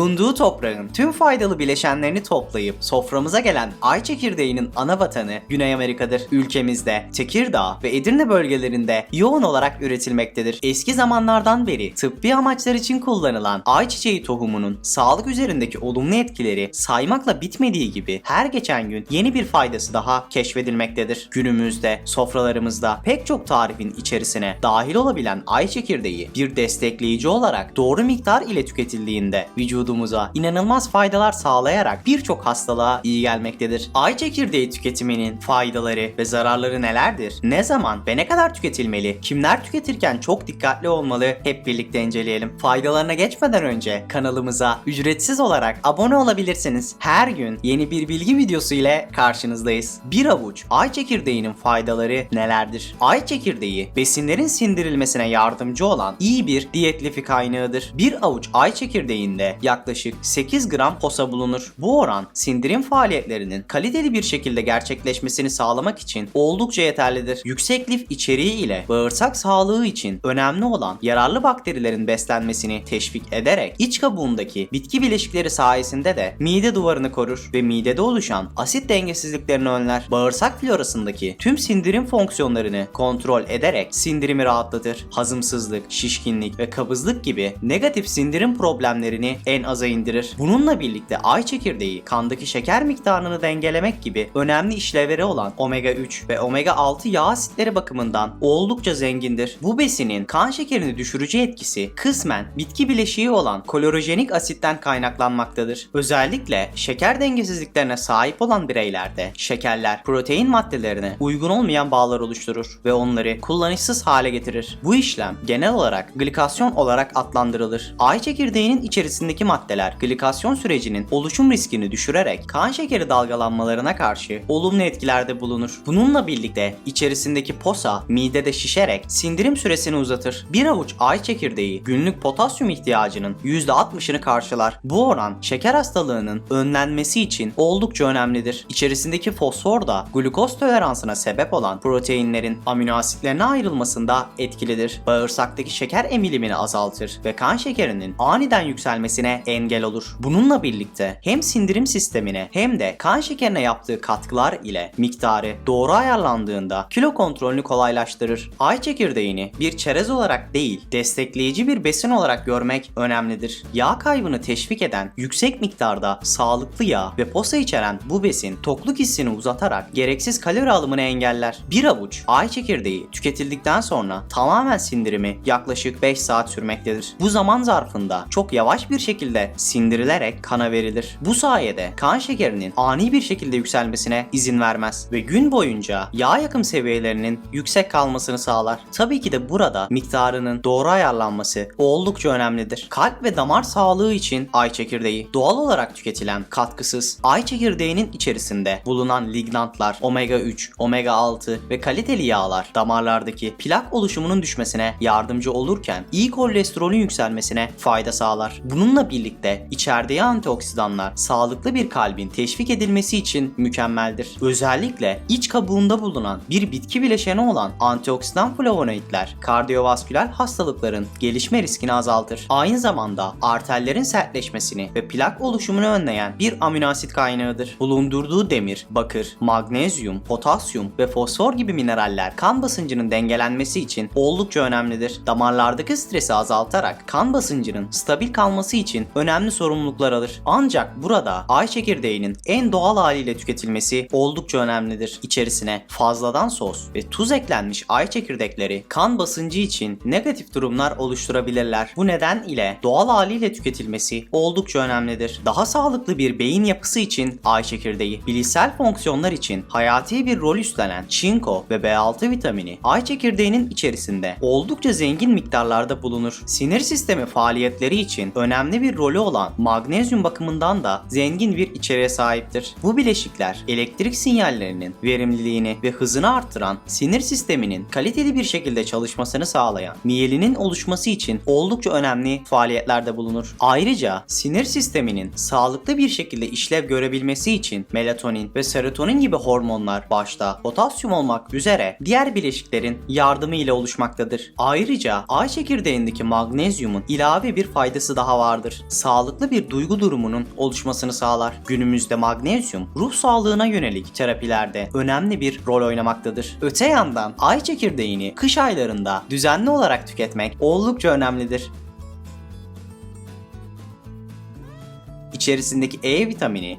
Bulunduğu toprağın tüm faydalı bileşenlerini toplayıp soframıza gelen ay çekirdeğinin ana vatanı Güney Amerika'dır. Ülkemizde Tekirdağ ve Edirne bölgelerinde yoğun olarak üretilmektedir. Eski zamanlardan beri tıbbi amaçlar için kullanılan ayçiçeği tohumunun sağlık üzerindeki olumlu etkileri saymakla bitmediği gibi her geçen gün yeni bir faydası daha keşfedilmektedir. Günümüzde sofralarımızda pek çok tarifin içerisine dahil olabilen ay çekirdeği bir destekleyici olarak doğru miktar ile tüketildiğinde vücudumuza inanılmaz faydalar sağlayarak birçok hastalığa iyi gelmektedir. Ay çekirdeği tüketiminin faydaları ve zararları nelerdir? Ne zaman ve ne kadar tüketilmeli? Kimler tüketirken çok dikkatli olmalı? Hep birlikte inceleyelim. Faydalarına geçmeden önce kanalımıza ücretsiz olarak abone olabilirsiniz. Her gün yeni bir bilgi videosu ile karşınızdayız. Bir avuç ay çekirdeğinin faydaları nelerdir? Ay çekirdeği besinlerin sindirilmesine yardımcı olan iyi bir diyet lifi kaynağıdır. Bir avuç ay çekirdeğinde yaklaşık 8 gram posa bulunur. Bu oran sindirim faaliyetlerinin kaliteli bir şekilde gerçekleşmesini sağlamak için oldukça yeterlidir. Yüksek lif içeriği ile bağırsak sağlığı için önemli olan yararlı bakterilerin beslenmesini teşvik ederek iç kabuğundaki bitki bileşikleri sayesinde de mide duvarını korur ve midede oluşan asit dengesizliklerini önler. Bağırsak florasındaki tüm sindirim fonksiyonlarını kontrol ederek sindirimi rahatlatır. Hazımsızlık, şişkinlik ve kabızlık gibi negatif sindirim problemlerini en aza indirir. Bununla birlikte ay çekirdeği kandaki şeker miktarını dengelemek gibi önemli işlevleri olan omega 3 ve omega 6 yağ asitleri bakımından oldukça zengindir. Bu besinin kan şekerini düşürücü etkisi kısmen bitki bileşiği olan klorojenik asitten kaynaklanmaktadır. Özellikle şeker dengesizliklerine sahip olan bireylerde şekerler protein maddelerine uygun olmayan bağlar oluşturur ve onları kullanışsız hale getirir. Bu işlem genel olarak glikasyon olarak adlandırılır. Ay çekirdeğinin içerisindeki maddeler glikasyon sürecinin oluşum riskini düşürerek kan şekeri dalgalanmalarına karşı olumlu etkilerde bulunur. Bununla birlikte içerisindeki posa midede şişerek sindirim süresini uzatır. Bir avuç ay çekirdeği günlük potasyum ihtiyacının %60'ını karşılar. Bu oran şeker hastalığının önlenmesi için oldukça önemlidir. İçerisindeki fosfor da glukoz toleransına sebep olan proteinlerin amino asitlerine ayrılmasında etkilidir. Bağırsaktaki şeker emilimini azaltır ve kan şekerinin aniden yükselmesine engel olur. Bununla birlikte hem sindirim sistemine hem de kan şekerine yaptığı katkılar ile miktarı doğru ayarlandığında kilo kontrolünü kolaylaştırır. Ay çekirdeğini bir çerez olarak değil, destekleyici bir besin olarak görmek önemlidir. Yağ kaybını teşvik eden yüksek miktarda sağlıklı yağ ve posa içeren bu besin tokluk hissini uzatarak gereksiz kalori alımını engeller. Bir avuç ay çekirdeği tüketildikten sonra tamamen sindirimi yaklaşık 5 saat sürmektedir. Bu zaman zarfında çok yavaş bir şekilde sindirilerek kana verilir. Bu sayede kan şekerinin ani bir şekilde yükselmesine izin vermez ve gün boyunca yağ yakım seviyelerinin yüksek kalmasını sağlar. Tabii ki de burada miktarının doğru ayarlanması oldukça önemlidir. Kalp ve damar sağlığı için ay çekirdeği doğal olarak tüketilen katkısız ay çekirdeğinin içerisinde bulunan lignantlar, omega 3, omega 6 ve kaliteli yağlar damarlardaki plak oluşumunun düşmesine yardımcı olurken iyi kolesterolün yükselmesine fayda sağlar. Bununla birlikte içerdiği antioksidanlar sağlıklı bir kalbin teşvik edilmesi için mükemmeldir. Özellikle iç kabuğunda bulunan bir bitki bileşeni olan antioksidan flavonoidler kardiyovasküler hastalıkların gelişme riskini azaltır. Aynı zamanda arterlerin sertleşmesini ve plak oluşumunu önleyen bir amino asit kaynağıdır. Bulundurduğu demir, bakır, magnezyum, potasyum ve fosfor gibi mineraller kan basıncının dengelenmesi için oldukça önemlidir. Damarlardaki stresi azaltarak kan basıncının stabil kalması için önemli sorumluluklar alır. Ancak burada ay çekirdeğinin en doğal haliyle tüketilmesi oldukça önemlidir. İçerisine fazladan sos ve tuz eklenmiş ay çekirdekleri kan basıncı için negatif durumlar oluşturabilirler. Bu neden ile doğal haliyle tüketilmesi oldukça önemlidir. Daha sağlıklı bir beyin yapısı için ay çekirdeği, bilişsel fonksiyonlar için hayati bir rol üstlenen çinko ve B6 vitamini ay çekirdeğinin içerisinde oldukça zengin miktarlarda bulunur. Sinir sistemi faaliyetleri için önemli bir rolü olan magnezyum bakımından da zengin bir içeriğe sahiptir. Bu bileşikler elektrik sinyallerinin verimliliğini ve hızını arttıran sinir sisteminin kaliteli bir şekilde çalışmasını sağlayan miyelinin oluşması için oldukça önemli faaliyetlerde bulunur. Ayrıca sinir sisteminin sağlıklı bir şekilde işlev görebilmesi için melatonin ve serotonin gibi hormonlar başta potasyum olmak üzere diğer bileşiklerin yardımı ile oluşmaktadır. Ayrıca ay çekirdeğindeki magnezyumun ilave bir faydası daha vardır. Sağlıklı bir duygu durumunun oluşmasını sağlar. Günümüzde magnezyum ruh sağlığına yönelik terapilerde önemli bir rol oynamaktadır. Öte yandan ay çekirdeğini kış aylarında düzenli olarak tüketmek oldukça önemlidir. İçerisindeki E vitamini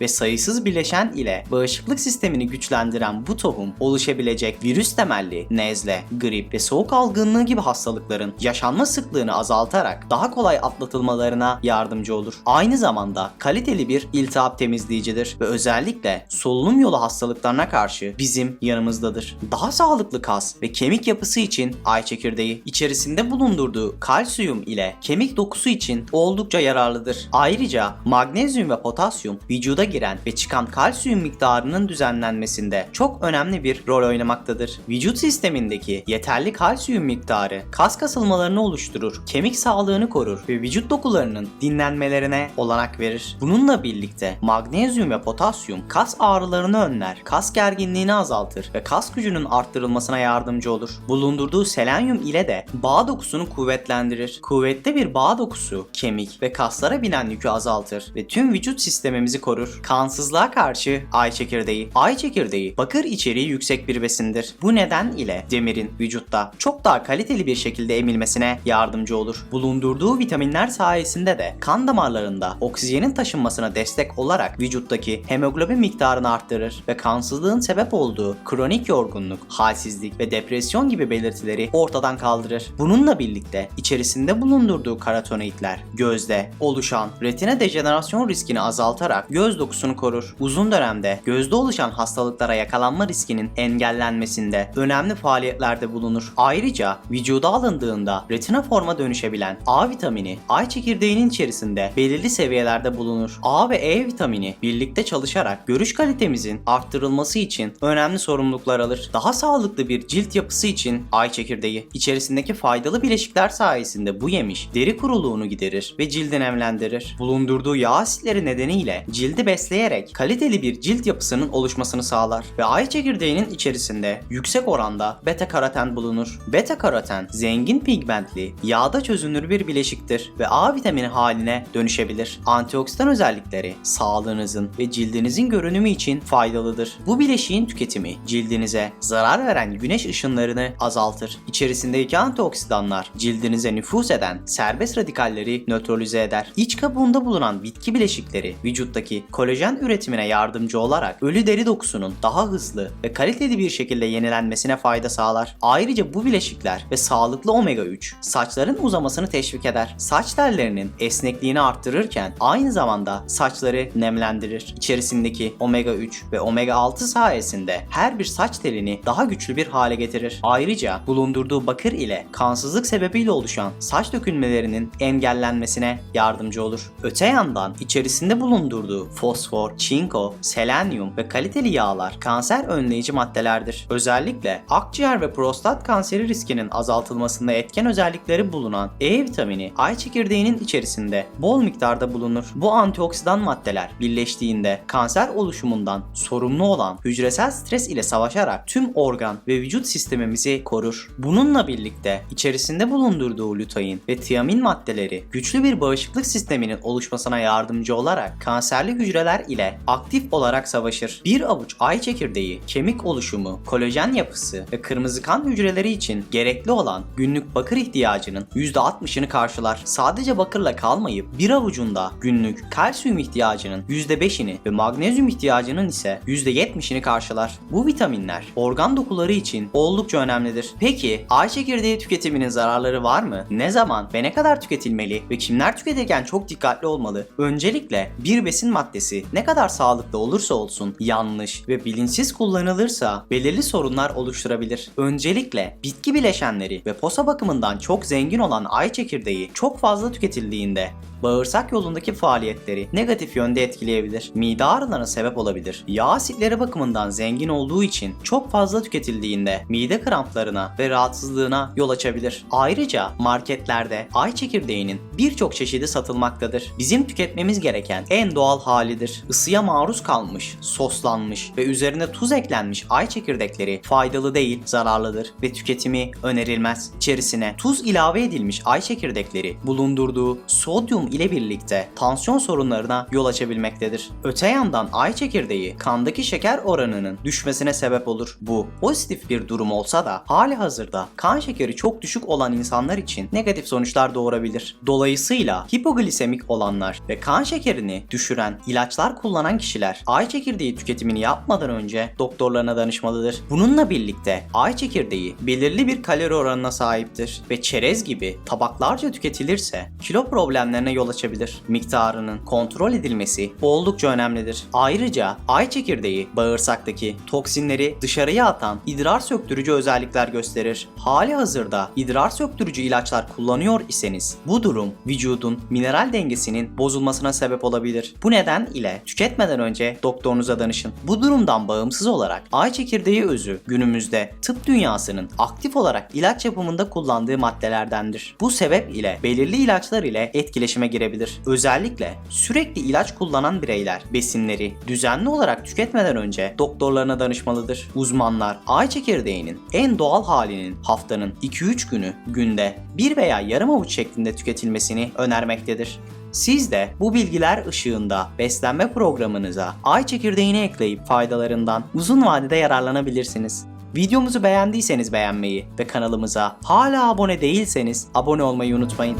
ve sayısız bileşen ile bağışıklık sistemini güçlendiren bu tohum oluşabilecek virüs temelli nezle, grip ve soğuk algınlığı gibi hastalıkların yaşanma sıklığını azaltarak daha kolay atlatılmalarına yardımcı olur. Aynı zamanda kaliteli bir iltihap temizleyicidir ve özellikle solunum yolu hastalıklarına karşı bizim yanımızdadır. Daha sağlıklı kas ve kemik yapısı için ay çekirdeği içerisinde bulundurduğu kalsiyum ile kemik dokusu için oldukça yararlıdır. Ayrıca magnezyum ve potasyum vücuda giren ve çıkan kalsiyum miktarının düzenlenmesinde çok önemli bir rol oynamaktadır. Vücut sistemindeki yeterli kalsiyum miktarı kas kasılmalarını oluşturur, kemik sağlığını korur ve vücut dokularının dinlenmelerine olanak verir. Bununla birlikte magnezyum ve potasyum kas ağrılarını önler, kas gerginliğini azaltır ve kas gücünün arttırılmasına yardımcı olur. Bulundurduğu selenyum ile de bağ dokusunu kuvvetlendirir. Kuvvetli bir bağ dokusu kemik ve kaslara binen yükü azaltır ve tüm vücut sistemimizi korur. Kansızlığa karşı ay çekirdeği. Ay çekirdeği bakır içeriği yüksek bir besindir. Bu neden ile demirin vücutta çok daha kaliteli bir şekilde emilmesine yardımcı olur. Bulundurduğu vitaminler sayesinde de kan damarlarında oksijenin taşınmasına destek olarak vücuttaki hemoglobin miktarını arttırır ve kansızlığın sebep olduğu kronik yorgunluk, halsizlik ve depresyon gibi belirtileri ortadan kaldırır. Bununla birlikte içerisinde bulundurduğu karotenoidler gözde oluşan retina dejenerasyon riskini azaltarak göz dokusunu korur. Uzun dönemde gözde oluşan hastalıklara yakalanma riskinin engellenmesinde önemli faaliyetlerde bulunur. Ayrıca vücuda alındığında retina forma dönüşebilen A vitamini ay çekirdeğinin içerisinde belirli seviyelerde bulunur. A ve E vitamini birlikte çalışarak görüş kalitemizin arttırılması için önemli sorumluluklar alır. Daha sağlıklı bir cilt yapısı için ay çekirdeği içerisindeki faydalı bileşikler sayesinde bu yemiş deri kuruluğunu giderir ve cildi nemlendirir. Bulundurduğu yağ asitleri nedeniyle cildi besleyerek kaliteli bir cilt yapısının oluşmasını sağlar ve ay çekirdeğinin içerisinde yüksek oranda beta karoten bulunur. Beta karoten zengin pigmentli, yağda çözünür bir bileşiktir ve A vitamini haline dönüşebilir. Antioksidan özellikleri sağlığınızın ve cildinizin görünümü için faydalıdır. Bu bileşiğin tüketimi cildinize zarar veren güneş ışınlarını azaltır. İçerisindeki antioksidanlar cildinize nüfuz eden serbest radikalleri nötralize eder. İç kabuğunda bulunan bitki bileşikleri vücuttaki kolajen üretimine yardımcı olarak ölü deri dokusunun daha hızlı ve kaliteli bir şekilde yenilenmesine fayda sağlar. Ayrıca bu bileşikler ve sağlıklı omega 3 saçların uzamasını teşvik eder. Saç tellerinin esnekliğini arttırırken aynı zamanda saçları nemlendirir. İçerisindeki omega 3 ve omega 6 sayesinde her bir saç telini daha güçlü bir hale getirir. Ayrıca bulundurduğu bakır ile kansızlık sebebiyle oluşan saç dökülmelerinin engellenmesine yardımcı olur. Öte yandan içerisinde bulundurduğu fosfor, çinko, selenyum ve kaliteli yağlar kanser önleyici maddelerdir. Özellikle akciğer ve prostat kanseri riskinin azaltılmasında etken özellikleri bulunan E vitamini ay çekirdeğinin içerisinde bol miktarda bulunur. Bu antioksidan maddeler birleştiğinde kanser oluşumundan sorumlu olan hücresel stres ile savaşarak tüm organ ve vücut sistemimizi korur. Bununla birlikte içerisinde bulundurduğu lutein ve tiamin maddeleri güçlü bir bağışıklık sisteminin oluşmasına yardımcı olarak kanserli hücreler ile aktif olarak savaşır. Bir avuç ay çekirdeği, kemik oluşumu, kolajen yapısı ve kırmızı kan hücreleri için gerekli olan günlük bakır ihtiyacının %60'ını karşılar. Sadece bakırla kalmayıp bir avucunda günlük kalsiyum ihtiyacının %5'ini ve magnezyum ihtiyacının ise %70'ini karşılar. Bu vitaminler organ dokuları için oldukça önemlidir. Peki ay çekirdeği tüketiminin zararları var mı? Ne zaman ve ne kadar tüketilmeli ve kimler tüketirken çok dikkatli olmalı? Öncelikle bir besin maddesi ne kadar sağlıklı olursa olsun yanlış ve bilinçsiz kullanılırsa belirli sorunlar oluşturabilir. Öncelikle bitki bileşenleri ve posa bakımından çok zengin olan ay çekirdeği çok fazla tüketildiğinde bağırsak yolundaki faaliyetleri negatif yönde etkileyebilir. Mide ağrılarına sebep olabilir. Yağ asitleri bakımından zengin olduğu için çok fazla tüketildiğinde mide kramplarına ve rahatsızlığına yol açabilir. Ayrıca marketlerde ay çekirdeğinin birçok çeşidi satılmaktadır. Bizim tüketmemiz gereken en doğal halidir. Önemlidir. Isıya maruz kalmış, soslanmış ve üzerine tuz eklenmiş ay çekirdekleri faydalı değil, zararlıdır ve tüketimi önerilmez. İçerisine tuz ilave edilmiş ay çekirdekleri bulundurduğu sodyum ile birlikte tansiyon sorunlarına yol açabilmektedir. Öte yandan ay çekirdeği kandaki şeker oranının düşmesine sebep olur. Bu pozitif bir durum olsa da hali hazırda kan şekeri çok düşük olan insanlar için negatif sonuçlar doğurabilir. Dolayısıyla hipoglisemik olanlar ve kan şekerini düşüren ilaçlar kullanan kişiler ay çekirdeği tüketimini yapmadan önce doktorlarına danışmalıdır. Bununla birlikte ay çekirdeği belirli bir kalori oranına sahiptir ve çerez gibi tabaklarca tüketilirse kilo problemlerine yol açabilir. Miktarının kontrol edilmesi oldukça önemlidir. Ayrıca ay çekirdeği bağırsaktaki toksinleri dışarıya atan idrar söktürücü özellikler gösterir. Hali hazırda idrar söktürücü ilaçlar kullanıyor iseniz bu durum vücudun mineral dengesinin bozulmasına sebep olabilir. Bu neden ile tüketmeden önce doktorunuza danışın. Bu durumdan bağımsız olarak ay çekirdeği özü günümüzde tıp dünyasının aktif olarak ilaç yapımında kullandığı maddelerdendir. Bu sebep ile belirli ilaçlar ile etkileşime girebilir. Özellikle sürekli ilaç kullanan bireyler besinleri düzenli olarak tüketmeden önce doktorlarına danışmalıdır. Uzmanlar ay çekirdeğinin en doğal halinin haftanın 2-3 günü günde 1 veya yarım avuç şeklinde tüketilmesini önermektedir. Siz de bu bilgiler ışığında beslenme programınıza ay çekirdeğini ekleyip faydalarından uzun vadede yararlanabilirsiniz. Videomuzu beğendiyseniz beğenmeyi ve kanalımıza hala abone değilseniz abone olmayı unutmayın.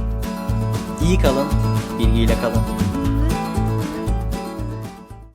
İyi kalın, bilgiyle kalın.